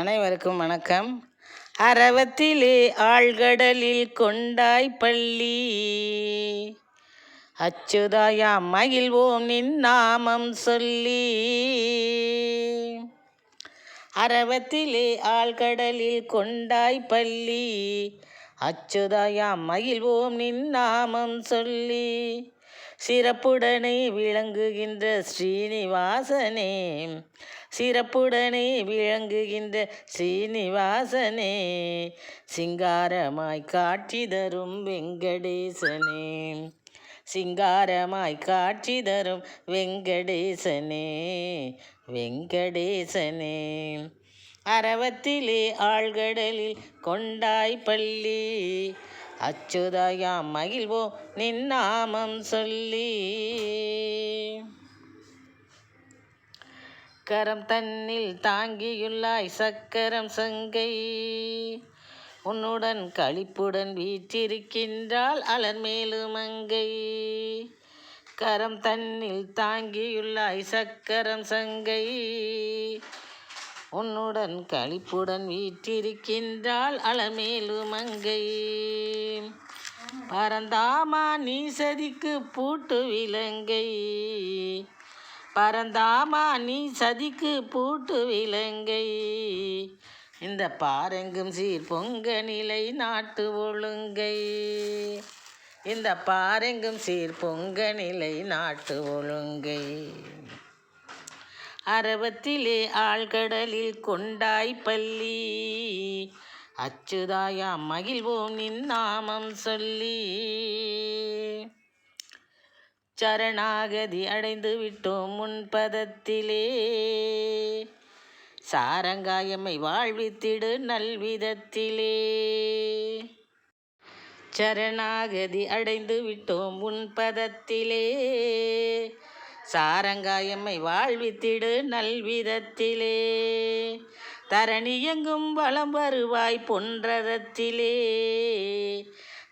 அனைவருக்கும் வணக்கம். அரவத்திலே ஆழ்கடலில் கொண்டாய் பள்ளி அச்சுதாயா மகிழ்வோம் நின் நாமம் சொல்லி. அரவத்திலே ஆழ்கடலில் கொண்டாய் பள்ளி அச்சுதாயாம் மகிழ்வோம் நின் நாமம் சொல்லி. சிறப்புடனே விளங்குகின்ற ஸ்ரீனிவாசனே. சிறப்புடனே விளங்குகின்ற ஸ்ரீனிவாசனே. சிங்காரமாய் காட்சி தரும் வெங்கடேசனே. சிங்காரமாய் காட்சி தரும் வெங்கடேசனே. வெங்கடேசனே. அறவத்திலே ஆழ்கடலில் கொண்டாய் பள்ளி. அச்சுதாயாம் மகிழ்வோ நின் நாமம் சொல்லி. கரம் தன்னில் தாங்கியுள்ளாய் சக்கரம் சங்கை. உன்னுடன் களிப்புடன் வீற்றிருக்கின்றாள் அலர்மேலும் அங்கை. கரம் தன்னில் தாங்கியுள்ளாய் சக்கரம் சங்கை. உன்னுடன் களிப்புடன் வீற்றிருக்கின்றாள் அலமேலுமங்கை பரந்தாமா நீ சதிக்கு பூட்டு விலங்கை. பரந்தாமா நீ சதிக்கு பூட்டு விலங்கை. இந்த பாரெங்கும் சீர் பொங்க நிலை நாட்டு ஒழுங்கை. இந்த பாரெங்கும் சீர் பொங்க நிலை நாட்டு ஒழுங்கை. அரவத்திலே ஆழ்கடலில் கொண்டாய் பள்ளி. அச்சுதாயா மகிழ்வோம் நின் நாமம் சொல்லி. சரணாகதி அடைந்து விட்டோம் முன்பதத்திலே சாரங்காயம்மை வாழ்வித்திடு நல்விதத்திலே. சரணாகதி அடைந்து விட்டோம் முன்பதத்திலே சாரங்காயம்மை வாழ்வித்திடு நல்விதத்திலே. தரணி எங்கும் வளம் வருவாய் பொன்றதத்திலே.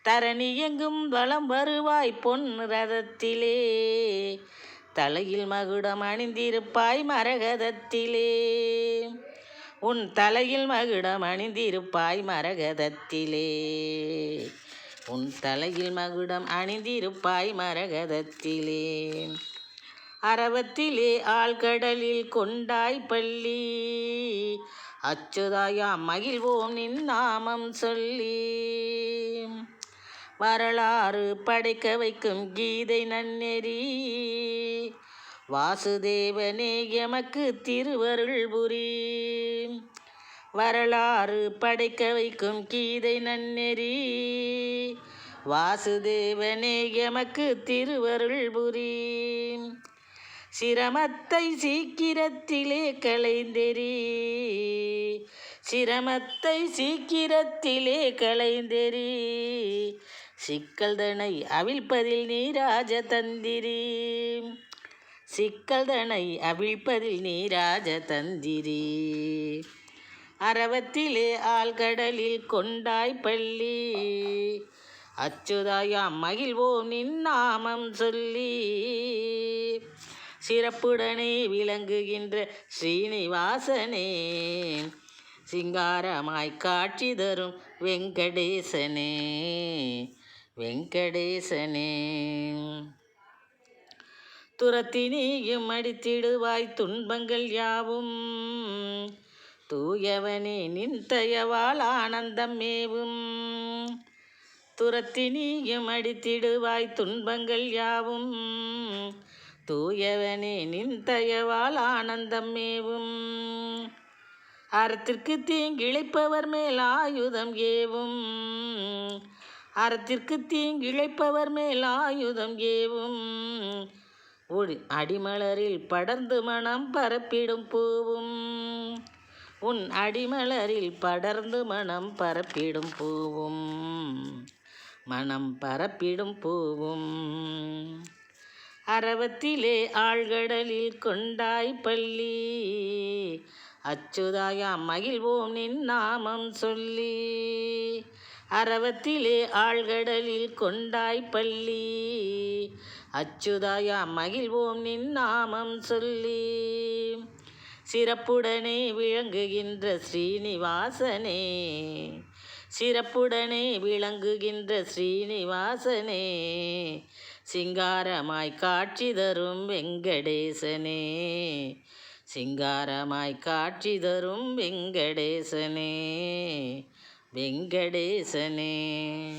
தரணி எங்கும் வளம் வருவாய் பொன் ரதத்திலே தலையில் மகுடம் அணிந்திருப்பாய் மரகதத்திலே. உன் தலையில் மகுடம் அணிந்திருப்பாய் மரகதத்திலே. உன் தலையில் மகுடம் அணிந்திருப்பாய் மரகதத்திலே. அறவத்திலே ஆழ்கடலில் கொண்டாய் பள்ளி. அச்சுதாயா மகிழ்வோம் நின் நாமம் சொல்லி. வரலாறு படைக்க வைக்கும் கீதை நன்னெறி. வாசுதேவனே எமக்கு திருவருள் புரி. வரலாறு படைக்க வைக்கும் கீதை நன்னெறி. வாசுதேவனே எமக்கு திருவருள் புரி. சிரமத்தை சீக்கிரத்திலே களைந்தெறி. சிரமத்தை சீக்கிரத்திலே களைந்தெறி. சிக்கல்தனை அவிழ்ப்பதில் நீ ராஜதந்திரி சிக்கல்தனை அவிழ்ப்பதில் நீ ராஜதந்திரி அறவத்திலே ஆழ்கடலில் கொண்டாய் பள்ளி. அச்சுதாயாம் மகிழ்வோம் நின் நாமம் சொல்லி. சிறப்புடனே விளங்குகின்ற ஸ்ரீனிவாசனே. சிங்காரமாய் காட்சி தரும் வெங்கடேசனே. வெங்கடேசனே. துரத்தி நீயும் அடித்திடுவாய் துன்பங்கள் யாவும். தூயவனே நின் தயவால் ஆனந்தம் மேவும் துரத்தி நீயும் அடித்திடுவாய் துன்பங்கள் யாவும். தூயவனே நின் தயவால் ஆனந்தம் மேவும் அறத்திற்கு தீங்கிழைப்பவர் மேல் ஆயுதம் ஏவும். அறத்திற்கு தீங்கிழைப்பவர் மேல் ஆயுதம் ஏவும். ஒளி அடிமலரில் படர்ந்து மனம் பரப்பிடும் பூவும். உன் அடிமலரில் படர்ந்து மனம் பரப்பிடும் பூவும். மனம் பரப்பிடும் பூவும். அறவத்திலே ஆழ்கடலில் கொண்டாய் பள்ளி. அச்சுதாயா மகிழ்வோம் நின் நாமம் சொல்லி. அறவத்திலே ஆழ்கடலில் கொண்டாய் பள்ளி. அச்சுதாயா மகிழ்வோம் நின் நாமம் சொல்லி. சிறப்புடனே விளங்குகின்ற ஸ்ரீனிவாசனே. சிறப்புடனே விளங்குகின்ற ஸ்ரீனிவாசனே. சிங்காரமாய் காட்சி தரும் வெங்கடேசனே. சிங்காரமாய் காட்சி தரும் வெங்கடேசனே. வெங்கடேசனே.